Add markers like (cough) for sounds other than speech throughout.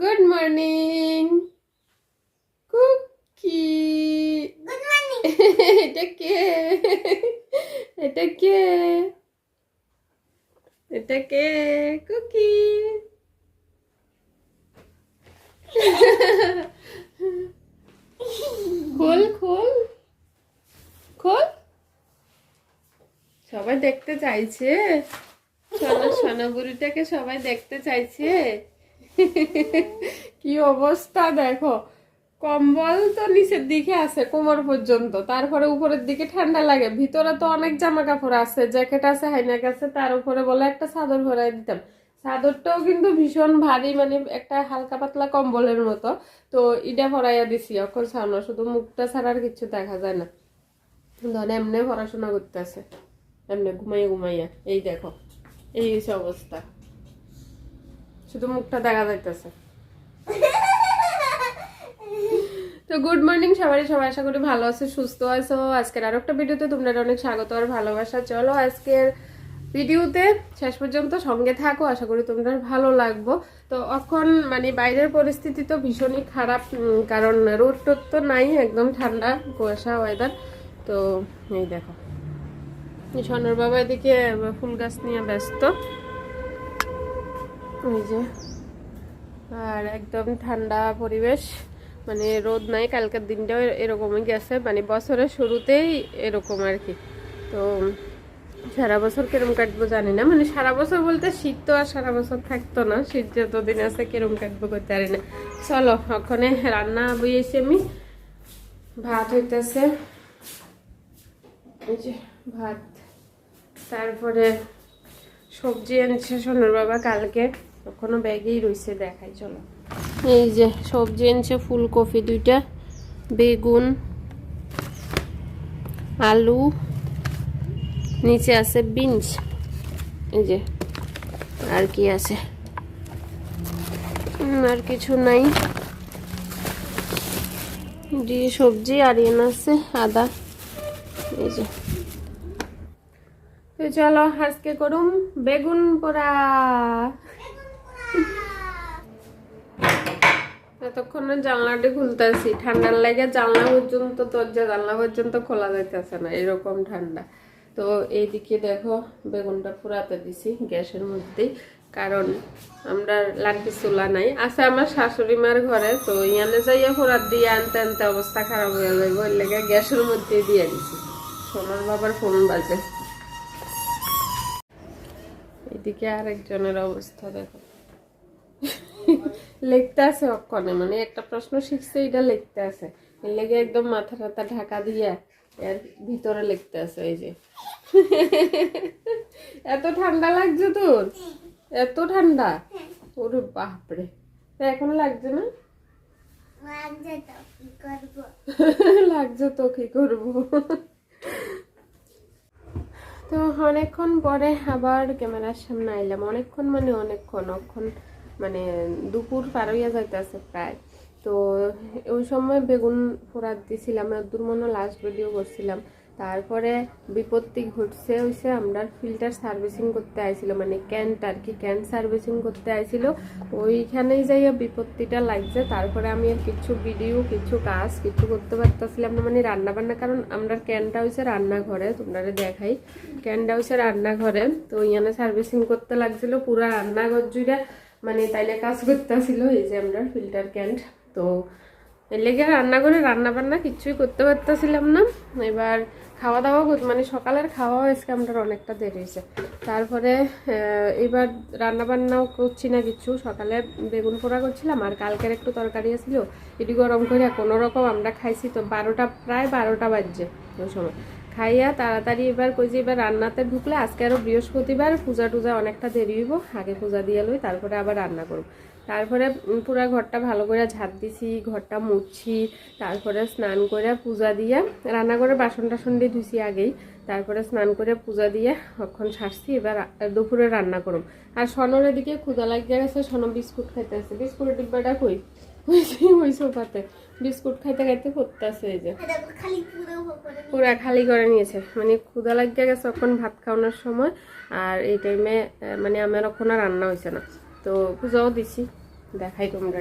Good morning Cookie good morning এটা কে এটা কে এটা কে কুকি খোল খোল খোল সবাই দেখতে চাইছে? (laughs) সোনা সোনা বুড়িটাকে সবাই দেখতে চাইছে? (laughs) কি অবস্থা দেখো। কম্বল তো নিচের দিকে আছে কোমর পর্যন্ত, তারপরে উপরের দিকে ঠান্ডা লাগে। ভিতরে তো অনেক জামা কাপড় আছে, জ্যাকেট আছে হাইনাক আছে, তার উপরে বলে একটা চাদর ভরাই দিতাম। চাদরটাও কিন্তু ভীষণ ভারী মানে একটা হালকা পাতলা কম্বলের মতো। তো এটা ভরাইয়া দিছি এখন সামনে শুধু মুখটা ছাড়ার কিছু দেখা যায় না। ধরে এমনি পড়াশোনা করতেছে। এমনি ঘুমাইয়া ঘুমাইয়া। এই দেখো, এই হচ্ছে অবস্থা। শুধু মুখটা দেখা যাইতেছে। তো গুড মর্নিং সবারই, সবাই আশা করি ভালো আছে, সুস্থ আছো। আজকের আরও একটা ভিডিওতে তোমরা অনেক স্বাগত আর ভালোবাসা। চলো আজকের ভিডিওতে শেষ পর্যন্ত সঙ্গে থাকো, আশা করি তোমরা ভালো লাগবো। তো এখন মানে বাইরের পরিস্থিতি তো ভীষণই খারাপ কারণ রোদ টোদ তো নাই, একদম ঠান্ডা, কুয়াশা ওয়েদার তো এই দেখো সোনার বাবা এদিকে ফুল গাছ নিয়ে ব্যস্ত। ওই যে। আর একদম ঠান্ডা পরিবেশ। মানে রোদ নাই, কালকের দিনটাও এরকমই গেছে। মানে বছরের শুরুতেই এরকম আর কি। তো সারা বছর কিরম কাটবো জানি না। মানে সারা বছর বলতে শীত তো আর সারা বছর থাকতো না। শীত যতদিন আছে কিরম কাটবো করতে পারি না। চলো, ওখানে রান্না বইয়েছি আমি। ভাত হইতেছে। ভাত। তারপরে সবজি এনেছে সোনার বাবা কালকে। এখনও ব্যাগেই রইছে দেখাই চলো। এই যে সবজি এনেছে ফুলকপি দুইটা বেগুন আলু নিচে আছে বিনস। এই যে আর কি আছে? আর কিছু নাই। দিয়ে সবজি আর এন আছে আদা। এই যে। তো চলো আজকে করুম বেগুন পোড়া। এতক্ষণে জানলাটি খুলতেছি। ঠান্ডার লাগে জানলা পর্যন্ত, দরজা জানলা পর্যন্ত খোলা যাইতেছে না, এরকম ঠান্ডা। তো এইদিকে দেখো, বেগুনটা পুরাতে দিছি গ্যাসের মধ্যেই, কারণ আমরা লাঠি চুলা নাই। আছে আমার শাশুড়ি মার ঘরে, তো ইয়ানে যাইয়া ফোরাত দিয়ে আনতে আনতে অবস্থা খারাপ হয়ে যাবে ওই লেগে গ্যাসের মধ্যেই দিয়ে দিছি। সোনার বাবার ফোন বাজে। এদিকে আরেকজনের অবস্থা দেখো। লিখতে আছে অক্ষণে মানে একটা প্রশ্ন শিখছে এটা লিখতে আছে। লেগে একদম মাথা টাথা ঢাকা দিয়া এর ভিতরে লিখতে আছে এই যে। এত ঠান্ডা লাগছে তোর? এত ঠান্ডা? ওরে বাপরে। তা এখন লাগছে না? লাগছে তো কি করব? তো অনেকক্ষণ পরে আবার ক্যামেরার সামনে আইলাম। অনেকক্ষণ মানে অনেকক্ষণ অক্ষণ মানে দুপুর পার হইয়া যাইতেছে প্রায়। তো ওই সময় বেগুন ফোড়াত দিছিলাম দূর লাস্ট ভিডিও করছিলাম। তারপরে বিপত্তি ঘটছে হইছে আমরা ফিল্টার সার্ভিসিং করতে আইছিল মানে ক্যান্ট আর কি ক্যান্ট সার্ভিসিং করতে আইছিল। ওইখানেই যাইয়া বিপত্তিটা লাগছে, তারপরে আমি কিছু ভিডিও কিছু কাজ, কিছু করতে পারতেছিলাম না মানে রান্না বান্না কারণ আমরা ক্যানটা হইছে রান্নাঘরে তোমরা দেখাই। ক্যানটা হইছে রান্নাঘরে, তো ওইখানে সার্ভিসিং করতে লাগছিল, পুরা রান্নাঘর জুড়ে মানে তাইলে কাজ করতেছিল এই যে আমরা ফিল্টার ক্যান্ট তো এর লেগে রান্না করে রান্না বান্না কিছুই করতে পারতেছিলাম না। এবার খাওয়া দাওয়া মানে সকালের খাওয়া আজকে আমরা অনেকটা দেরি হয়েছে। তারপরে এবার রান্না বান্নাও করছি না কিছু। সকালে বেগুন পোড়া করছিলাম আর কালকের একটু তরকারি আছিল, এটি গরম করে কোনো রকম আমরা খাইছি তো বারোটা, প্রায় বারোটা বাজছে ওই সময়। খাইয়া তাড়াতাড়ি এবার কই যে এবার রান্নাতে ঢুকলে আজকে আরও বৃহস্পতিবার পূজা টুজা অনেকটা দেরি হইব, আগে পূজা দিয়ে লই, তারপরে আবার রান্না করব। তারপরে পুরা ঘরটা ভালো করে ঝাঁপ দিছি, ঘরটা মুছছি, তারপরে স্নান করে পূজা দিয়ে রান্না করে বাসন টাসন দিয়ে ধুছি আগেই, তারপরে স্নান করে পূজা দিয়ে অক্ষণ সারছি, এবার দুপুরে রান্না করব। আর সনর এদিকে ক্ষুদা লাগিয়ে গেছে সন বিস্কুট খাইতে আছে বিস্কুটের ডিব্বাটা কই? ওই সোফাতে। বিস্কুট খাইতে খাইতে করতেছে এই যে। পুরা খালি করে নিয়েছে। মানে ক্ষুদা লাগিয়ে গেছে তখন ভাত খাওয়ানোর সময়, আর এই টাইমে মানে আমার ওখানে রান্না হয়েছে না। তো পূজাও দিছি, দেখাই তোমরা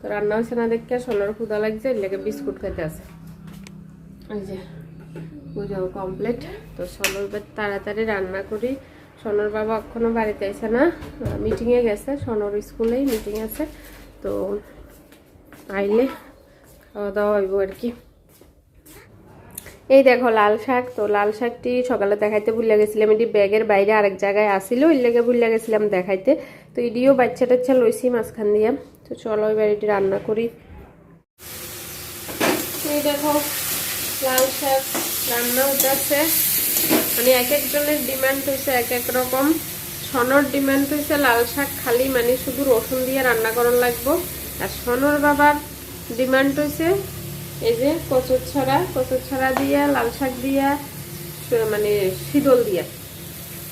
তো রান্না হয়েছে না দেখে সোনার ক্ষুদা লাগছে, এর লেগে বিস্কুট খেতে আছে। এই যে পুজো কমপ্লিট তো সোনার তাড়াতাড়ি রান্না করি। সোনার বাবা এখনও বাড়িতে আছে না মিটিংয়ে গেছে সোনার স্কুলেই মিটিং আছে। তো আইলে খাওয়া দাওয়া হইব আর কি। এই দেখো লাল শাক, তো লাল শাকটি সকালে দেখাইতে ভুলে গেছিলাম। এটি ব্যাগের বাইরে আরেক জায়গায় আসিল, ওই লেগে ভুলে গেছিলাম দেখাইতে। তো এটিও বাচ্চা টাচ্চা লইছি মাঝখান দিয়ে। তো চলো এবার এটি রান্না করি। এই দেখো লাল শাক রান্না হইতেছে মানে এক একজনের ডিমান্ড হয়েছে এক এক রকম। সনর ডিমান্ড হয়েছে লাল শাক খালি মানে শুধু রসুন দিয়ে রান্না করার লাগবো। আর সনর বাবার ডিমান্ড হয়েছে এই যে কচুর ছড়া কচুর ছড়া দিয়া লাল শাক দিয়া মানে শীতল দিয়া।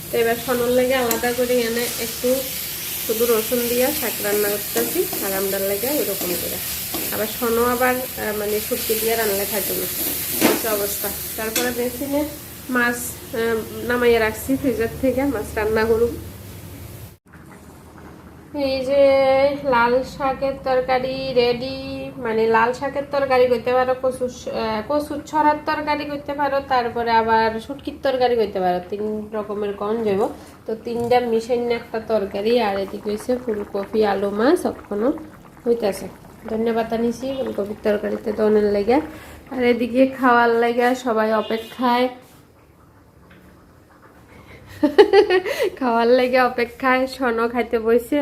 তো এবার সনর লেগে আলাদা করে এনে একটু শুধু রসুন দিয়া শাক রান্না করতেছি আর আমদার লেগে ওইরকম করে। আবার সনো আবার মানে শুটকি দিয়ে রান্না খাইতে না। অবস্থা। তারপরে মেশিনে মাছ আহ, নামাইয়ে রাখছি ফ্রিজার থেকে মাছ রান্না করুন। এই যে লাল শাকের তরকারি রেডি। মানে লাল শাকের তরকারি করতে পারো কচু কচুর ছড়ার তরকারি করতে পারো, তারপরে আবার শুটকির তরকারি করতে পারো। তিন রকমের কম যাব তো তিনটা মিশাইন একটা তরকারি, আর এদিকে হয়েছে ফুলকপি, আলু, মাছ, এখনও হইতেছে। ধন্যবাদ নিছি ফুলকপির তরকারিতে দনের লেগে। আর এদিকে খাওয়ার লেগে সবাই অপেক্ষায়। (laughs) খাওয়ার লেগে অপেক্ষায় সন খাইতে বসে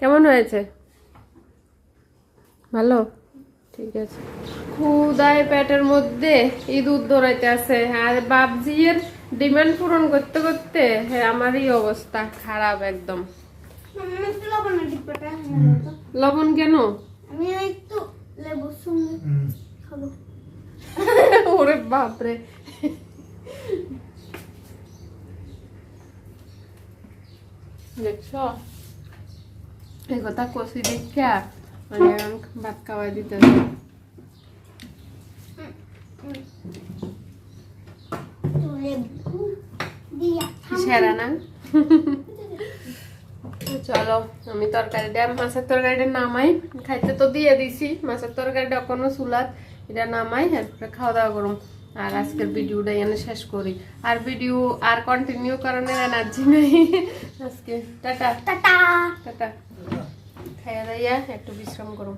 কেমন হয়েছে? ভালো? ঠিক আছে। ক্ষুদায় পেটের মধ্যে ইঁদুর দৌড়াইতে আছে। আর বাপজির ডিমান্ড পূরণ করতে করতে হ্যাঁ আমারই অবস্থা খারাপ একদম। লবণ কেন? আমি একটু লেবুর খাব। ওরে বাপরে। দেখছ? এই কথা কষি দেখা মানে ভাত খাওয়াই দিতে একটু লেবু দিয়া সেরা না চলো আমি তরকারিটা মাছের তরকারিটা নামাই। খাইতে তো দিয়ে দিছি মাছের তরকারিটা এখনও চুলাত এটা নামাই এরপরে খাওয়া দাওয়া করুম। আর আজকের ভিডিওটা এনে শেষ করি। আর ভিডিও আর কন্টিনিউ করানোর এনার্জি নেই। আজকে টাটা। টাটা। টাটা। খাইয়া দাইয়া একটু বিশ্রাম করুম